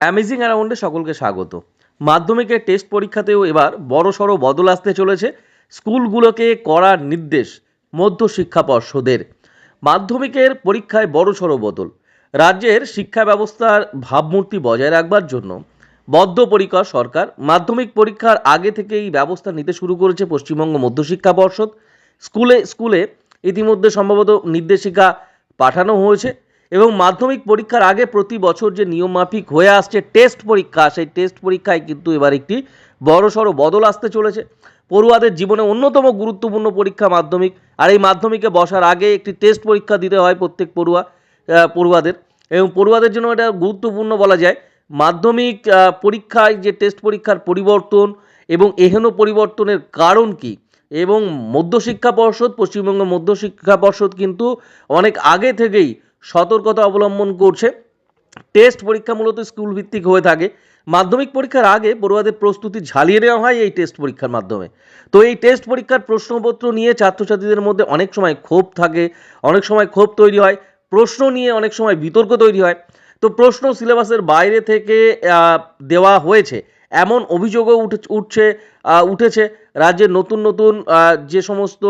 Amazing অ্যারাউন্ডে সকলকে স্বাগত। মাধ্যমিকের টেস্ট পরীক্ষাতেও এবার বড়সড় বদল আসতে চলেছে স্কুলগুলোকে করার নির্দেশ মধ্য শিক্ষা পর্ষদের। মাধ্যমিকের পরীক্ষায় বড়সড় বদল। রাজ্যের শিক্ষা ব্যবস্থার ভাবমূর্তি বজায় রাখবার জন্য বদ্ধপরিকর সরকার মাধ্যমিক পরীক্ষার আগে থেকেই ব্যবস্থা নিতে শুরু করেছে পশ্চিমবঙ্গ মধ্যশিক্ষা পর্ষদ। স্কুলে স্কুলে ইতিমধ্যে সম্ভবত নির্দেশিকা পাঠানো হয়েছে। এবং মাধ্যমিক পরীক্ষার আগে প্রতি বছর যে নিয়মমাফিক হয়ে আসছে টেস্ট পরীক্ষা, সেই টেস্ট পরীক্ষায় কিন্তু এবার একটি বড়সড় বদল আসতে চলেছে। পড়ুয়াদের জীবনে অন্যতম গুরুত্বপূর্ণ পরীক্ষা মাধ্যমিক, আর এই মাধ্যমিকে বসার আগে একটি টেস্ট পরীক্ষা দিতে হয় প্রত্যেক পড়ুয়া পড়ুয়াদের। এবং পড়ুয়াদের জন্য এটা গুরুত্বপূর্ণ বলা যায়, মাধ্যমিক পরীক্ষায় যে টেস্ট পরীক্ষার পরিবর্তন এবং এহেন পরিবর্তনের কারণ কি? এবং মধ্যশিক্ষা পর্ষদ, পশ্চিমবঙ্গ মধ্যশিক্ষা পর্ষদ কিন্তু অনেক আগে থেকেই সতর্কতা অবলম্বন করছে। টেস্ট পরীক্ষা মূলত স্কুল ভিত্তিক হয়ে থাকে। মাধ্যমিক পরীক্ষার আগে পড়ুয়াদের প্রস্তুতি ঝালিয়ে নেওয়া হয় এই টেস্ট পরীক্ষার মাধ্যমে। তো এই টেস্ট পরীক্ষার প্রশ্নপত্র নিয়ে ছাত্রছাত্রীদের মধ্যে অনেক সময় ক্ষোভ থাকে, অনেক সময় ক্ষোভ তৈরি হয়, প্রশ্ন নিয়ে অনেক সময় বিতর্ক তৈরি হয়। তো প্রশ্ন সিলেবাসের বাইরে থেকে দেওয়া হয়েছে। এমন অভিযোগও উঠে, উঠছে উঠেছে। রাজ্যের নতুন নতুন যে সমস্ত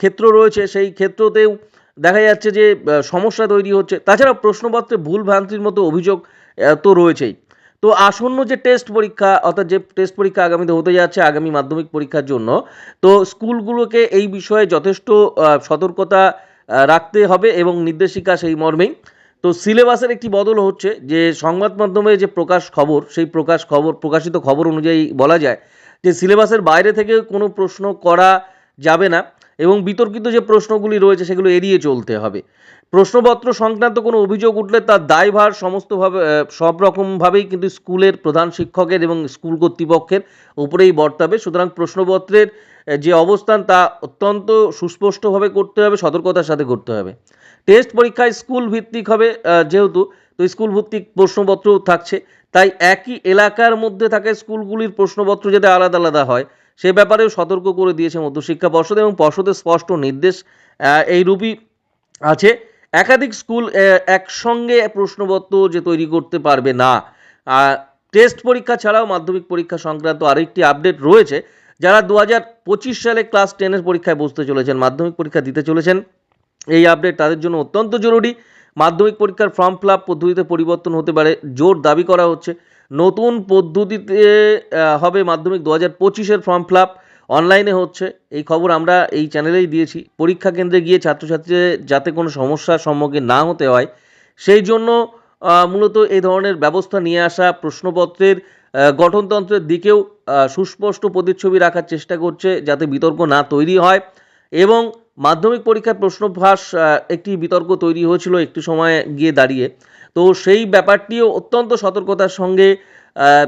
ক্ষেত্র রয়েছে সেই ক্ষেত্রতেও দেখা যাচ্ছে যে সমস্যা তৈরি হচ্ছে। তাছাড়া প্রশ্নপত্রে ভুল ভ্রান্তির মতো অভিযোগ তো রয়েছেই। তো আসন্ন যে টেস্ট পরীক্ষা, অর্থাৎ যে টেস্ট পরীক্ষা আগামীতে হতে যাচ্ছে, আগামী মাধ্যমিক পরীক্ষার জন্য, তো স্কুলগুলোকে এই বিষয়ে যথেষ্ট সতর্কতা রাখতে হবে এবং নির্দেশিকা সেই মর্মেই। তো সিলেবাসের একটি বদল হচ্ছে যে, সংবাদ মাধ্যমে যে প্রকাশ খবর, সেই প্রকাশ খবর, প্রকাশিত খবর অনুযায়ী বলা যায় যে, সিলেবাসের বাইরে থেকে কোনো প্রশ্ন করা যাবে না। এবং বিতর্কিত যে প্রশ্নগুলি রয়েছে সেগুলো এড়িয়ে চলতে হবে। প্রশ্নপত্র সংক্রান্ত কোনো অভিযোগ উঠলে তার দায়ভার সমস্তভাবে সব রকমভাবেই কিন্তু স্কুলের প্রধান শিক্ষকের এবং স্কুল কর্তৃপক্ষের উপরেই বর্তাবে। সুতরাং প্রশ্নপত্রের যে অবস্থান তা অত্যন্ত সুস্পষ্টভাবে করতে হবে, সতর্কতার সাথে করতে হবে। টেস্ট পরীক্ষায় স্কুল ভিত্তিক হবে যেহেতু, তো স্কুল ভিত্তিক প্রশ্নপত্র থাকছে। তাই একই এলাকার মধ্যে থাকা স্কুলগুলির প্রশ্নপত্র যাতে আলাদা আলাদা হয় সে ব্যাপারেও সতর্ক করে দিয়েছে মধ্যশিক্ষা পর্ষদ এবং পর্ষদের স্পষ্ট নির্দেশ এইরূপই আছে। একাধিক স্কুল একসঙ্গে প্রশ্নপত্র যে তৈরি করতে পারবে না টেস্ট পরীক্ষা ছাড়াও মাধ্যমিক পরীক্ষা সংক্রান্ত আরেকটি আপডেট রয়েছে, যারা দু হাজার পঁচিশ সালে ক্লাস টেনের পরীক্ষায় বসতে চলেছেন, মাধ্যমিক পরীক্ষা দিতে চলেছেন। এই আপডেট তাদের জন্য অত্যন্ত জরুরি। মাধ্যমিক পরীক্ষার ফর্ম ফিল পদ্ধতিতে পরিবর্তন হতে পারে, জোর দাবি করা হচ্ছে। নতুন পদ্ধতিতে হবে মাধ্যমিক দু হাজার পঁচিশের ফর্ম ফিল আপ অনলাইনে হচ্ছে। এই খবর আমরা এই চ্যানেলেই দিয়েছি। পরীক্ষা কেন্দ্রে গিয়ে ছাত্রছাত্রীদের যাতে কোনো সমস্যার সম্মুখীন না হতে হয়, সেই জন্য মূলত এই ধরনের ব্যবস্থা নিয়ে আসা প্রশ্নপত্রের গঠনতন্ত্রের দিকেও সুস্পষ্ট প্রতিচ্ছবি রাখার চেষ্টা করছে যাতে বিতর্ক না তৈরি হয় এবং মাধ্যমিক পরীক্ষার প্রশ্নভাস একটি বিতর্ক তৈরি হয়েছিল একটু সময় গিয়ে দাঁড়িয়ে। তো সেই ব্যাপারটিও অত্যন্ত সতর্কতার সঙ্গে আহ,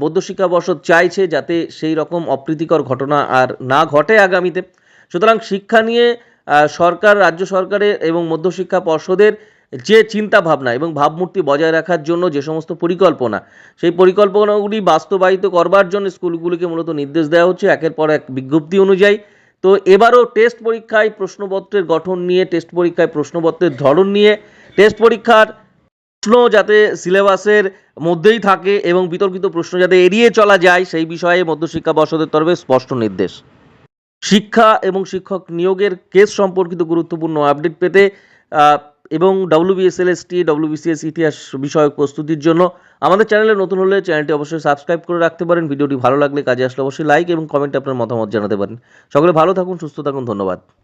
বৌদ্ধ শিক্ষা পর্ষদ চাইছে যাতে সেই রকম অপ্রীতিকর ঘটনা আর না ঘটে আগামীতে। সুতরাং শিক্ষা নিয়ে সরকার রাজ্য সরকারের এবং মধ্যশিক্ষা পর্ষদের যে চিন্তা ভাবনা এবং ভাবমূর্তি বজায় রাখার জন্য যে সমস্ত পরিকল্পনা সেই পরিকল্পনাগুলি বাস্তবায়িত করবার জন্য স্কুলগুলিকে মূলত নির্দেশ দেওয়া হচ্ছে। একের পর এক বিজ্ঞপ্তি অনুযায়ী তো এবারও টেস্ট পরীক্ষায় প্রশ্নপত্রের গঠন নিয়ে টেস্ট পরীক্ষায় প্রশ্নপত্রের ধরন নিয়ে টেস্ট পরীক্ষার প্রশ্ন যাতে সিলেবাসের মধ্যেই থাকে এবং বিতর্কিত প্রশ্ন যাতে এড়িয়ে চলা যায়, সেই বিষয়ে মধ্যশিক্ষা পর্ষদের তরফে স্পষ্ট নির্দেশ। শিক্ষা এবং শিক্ষক নিয়োগের কেস সম্পর্কিত গুরুত্বপূর্ণ আপডেট পেতে এবং ডব্লিউবিএসএলএসটি ডব্লিউবিসিএস ইতিহাস বিষয়ক প্রস্তুতির জন্য আমাদের চ্যানেলে নতুন হলে চ্যানেলটি অবশ্যই সাবস্ক্রাইব করে রাখতে পারেন। ভিডিওটি ভালো লাগলে কাজে আসলে অবশ্যই লাইক এবং কমেন্টে আপনার মতামত জানাতে পারেন। সকলে ভালো থাকুন, সুস্থ থাকুন, ধন্যবাদ।